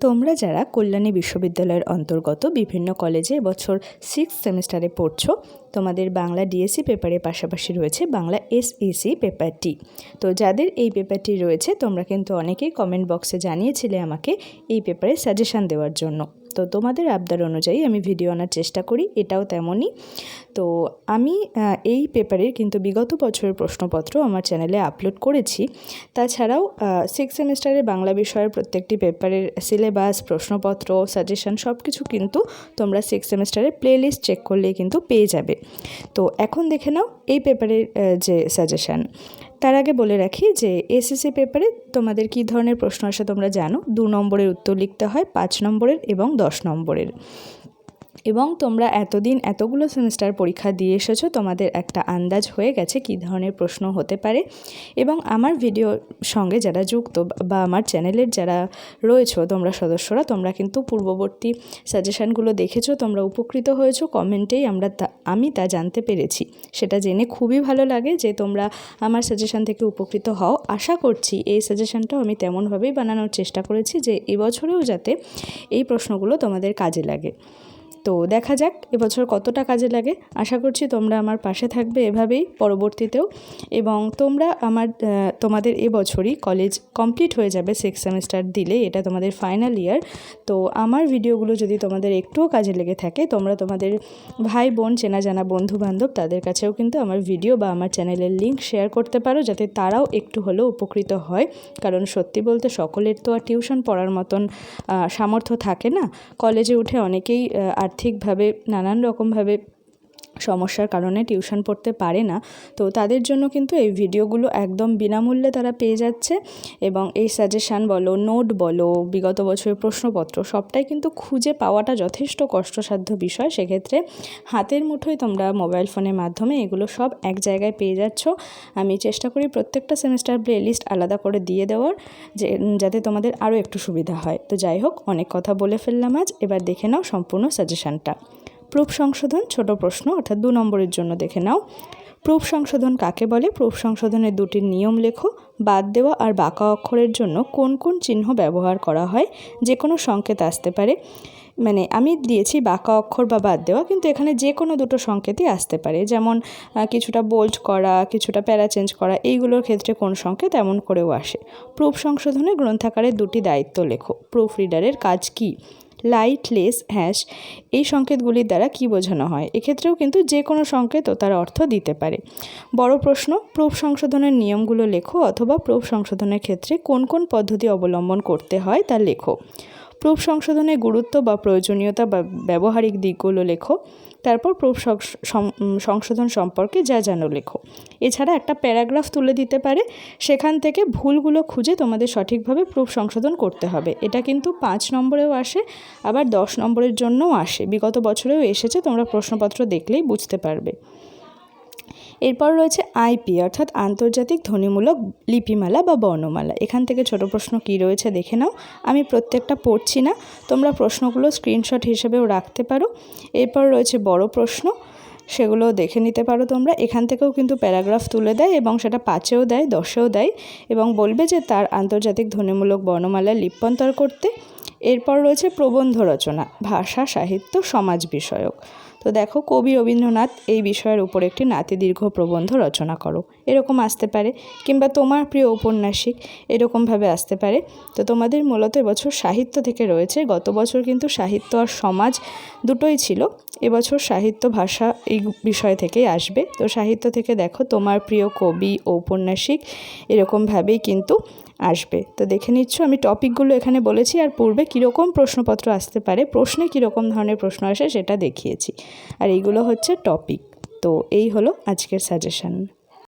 তোমরা যারা কল্যাণী বিশ্ববিদ্যালয়ের অন্তর্গত বিভিন্ন কলেজে বছর সিক্স সেমিস্টারে পড়ছো, তোমাদের বাংলা ডিএসসি পেপারের পাশাপাশি রয়েছে বাংলা এসইসি পেপারটি তো যাদের এই পেপারটি রয়েছে, তোমরা কিন্তু অনেকেই কমেন্ট বক্সে জানিয়েছিলে আমাকে এই পেপারে সাজেশান দেওয়ার জন্য। তো তোমাদের আবদার অনুযায়ী আমি ভিডিও আনার চেষ্টা করি, এটাও তেমনই। তো আমি এই পেপারের কিন্তু বিগত বছরের প্রশ্নপত্র আমার চ্যানেলে আপলোড করেছি। তাছাড়াও সিক্স সেমিস্টারের বাংলা বিষয়ের প্রত্যেকটি পেপারের সিলেবাস প্রশ্নপত্র সাজেশন সব কিছু কিন্তু তোমরা সিক্স সেমিস্টারের প্লেলিস্ট চেক করলেই কিন্তু পেয়ে যাবে। তো এখন দেখে নাও এই পেপারের যে সাজেশান তার আগে বলে রাখি যে এসএসসি পেপারে তোমাদের কি ধরনের প্রশ্ন আসে তোমরা জানো। দু নম্বরের উত্তর লিখতে হয়, পাঁচ নম্বরের এবং দশ নম্বরের। এবং তোমরা এতদিন এতগুলো সেমিস্টার পরীক্ষা দিয়ে এসেছ, তোমাদের একটা আন্দাজ হয়ে গেছে কী ধরনের প্রশ্ন হতে পারে। এবং আমার ভিডিওর সঙ্গে যারা যুক্ত বা আমার চ্যানেলের যারা রয়েছো, তোমরা সদস্যরা, তোমরা কিন্তু পূর্ববর্তী সাজেশানগুলো দেখেছ, তোমরা উপকৃত হয়েছো। কমেন্টেই আমরা তা, আমি তা জানতে পেরেছি। সেটা জেনে খুবই ভালো লাগে যে তোমরা আমার সাজেশান থেকে উপকৃত হও। আশা করছি এই সাজেশানটাও আমি তেমনভাবেই বানানোর চেষ্টা করেছি যে এবছরেও যাতে এই প্রশ্নগুলো তোমাদের কাজে লাগে। তো দেখা যাক এবছর কতটা কাজে লাগে। আশা করছি তোমরা আমার পাশে থাকবে এভাবেই পরবর্তীতেও। এবং তোমরা আমার তোমাদের এবছরই কলেজ কমপ্লিট হয়ে যাবে সিক্স সেমিস্টার দিলে, এটা তোমাদের ফাইনাল ইয়ার তো আমার ভিডিওগুলো যদি তোমাদের একটুও কাজে লেগে থাকে, তোমরা তোমাদের ভাই বোন, চেনা জানা বন্ধু বান্ধব তাদের কাছেও কিন্তু আমার ভিডিও বা আমার চ্যানেলের লিঙ্ক শেয়ার করতে পারো, যাতে তারাও একটু হলেও উপকৃত হয়। কারণ সত্যি বলতে সকলের তো আর টিউশন পড়ার মতন সামর্থ্য থাকে না। কলেজে উঠে অনেকেই আর্থিকভাবে নানান রকমভাবে সমস্যার কারণে টিউশন পড়তে পারে না। তো তাদের জন্য কিন্তু এই ভিডিওগুলো একদম বিনামূল্যে তারা পেয়ে যাচ্ছে এবং এই সাজেশান বলো নোট বলো, বিগত বছরের প্রশ্নপত্র সবটাই কিন্তু খুঁজে পাওয়াটা যথেষ্ট কষ্টসাধ্য বিষয়। সেক্ষেত্রে হাতের মুঠোয় তোমরা মোবাইল ফোনের মাধ্যমে এগুলো সব এক জায়গায় পেয়ে যাচ্ছ। আমি চেষ্টা করি প্রত্যেকটা সেমিস্টার প্লেলিস্ট আলাদা করে দিয়ে দেওয়ার যে, যাতে তোমাদের আরও একটু সুবিধা হয়। তো যাই হোক, অনেক কথা বলে ফেললাম আজ। এবার দেখে নাও সম্পূর্ণ সাজেশানটা প্রুফ সংশোধন? ছোট প্রশ্ন, অর্থাৎ দু নম্বরের জন্য দেখে নাও। প্রুফ সংশোধন কাকে বলে? প্রুফ সংশোধনের দুটি নিয়ম লেখো। বাদ দেওয়া আর বাঁকা অক্ষরের জন্য কোন কোন চিহ্ন ব্যবহার করা হয়? যে কোনো সংকেত আসতে পারে। মানে আমি দিয়েছি বাঁকা অক্ষর বা বাদ দেওয়া, কিন্তু এখানে যে কোনো দুটো সংকেতই আসতে পারে। যেমন কিছুটা বোল্ড করা, কিছুটা প্যারা চেঞ্জ করা, এইগুলোর ক্ষেত্রে কোন সংকেত? এমন করেও আসে। প্রুফ সংশোধনে গ্রন্থাকারের দুটি দায়িত্ব লেখো। প্রুফ রিডারের কাজ কী? লাইট লেস হ্যাশ এই সংকেতগুলির দ্বারা কি বোঝানো হয়? এক্ষেত্রেও কিন্তু যে কোনো সংকেত ও তার অর্থ দিতে পারে। বড় প্রশ্ন প্রুফ সংশোধনের নিয়মগুলো লেখো অথবা প্রুফ সংশোধনের ক্ষেত্রে কোন কোন পদ্ধতি অবলম্বন করতে হয় তা লেখো। প্রুফ সংশোধনের গুরুত্ব বা প্রয়োজনীয়তা বা ব্যবহারিক দিকগুলো লেখো। তারপর প্রুফ সংশ- সংশোধন সম্পর্কে যা জানো লেখো। এছাড়া একটা প্যারাগ্রাফ তুলে দিতে পারে। সেখান থেকে ভুলগুলো খুঁজে তোমাদের সঠিকভাবে প্রুফ সংশোধন করতে হবে। এটা কিন্তু পাঁচ নম্বরেও আসে, আবার দশ নম্বরের জন্যও আসে। বিগত বছরেও এসেছে, তোমরা প্রশ্নপত্র দেখলেই বুঝতে পারবে। এরপর রয়েছে আইপি অর্থাৎ আন্তর্জাতিক ধ্বনিমূলক লিপিমালা বা বর্ণমালা। এখান থেকে ছোট প্রশ্ন কী রয়েছে দেখে নাও। আমি প্রত্যেকটা পড়ছি না, তোমরা প্রশ্নগুলো স্ক্রিনশট হিসেবেও রাখতে পারো। এরপর রয়েছে বড় প্রশ্ন সেগুলো দেখে নিতে পারো তোমরা। এখান থেকেও কিন্তু প্যারাগ্রাফ তুলে দেয় এবং সেটা পাঁচেও দেয়, দশেও দেয় এবং বলবে যে তার আন্তর্জাতিক ধ্বনিমূলক বর্ণমালায় লিপ্যন্তর করতে। এরপর রয়েছে প্রবন্ধ রচনা, ভাষা, সাহিত্য, সমাজ বিষয়ক। তো দেখো কবি রবীন্দ্রনাথ এই বিষয়ের উপর একটি নাতিদীর্ঘ প্রবন্ধ রচনা করো। এরকম আসতে পারে, কিংবা তোমার প্রিয় উপন্যাসিক এরকমভাবে আসতে পারে। তো তোমাদের মূলত এবছর সাহিত্য থেকে রয়েছে। গত বছর কিন্তু সাহিত্য আর সমাজ দুটোই ছিল। এবছর সাহিত্য ভাষা এই বিষয় থেকেই আসবে। তো সাহিত্য থেকে দেখো তোমার প্রিয় কবি ও উপন্যাসিক এরকমভাবেই কিন্তু আসবে। তো দেখে নিচ্ছ, আমি টপিকগুলো এখানে বলেছি, আর পূর্বে কীরকম প্রশ্নপত্র আসতে পারে, প্রশ্নে কীরকম ধরনের প্রশ্ন আসে সেটা দেখিয়েছি। আর এইগুলো হচ্ছে টপিক তো এই হলো আজকের সাজেশন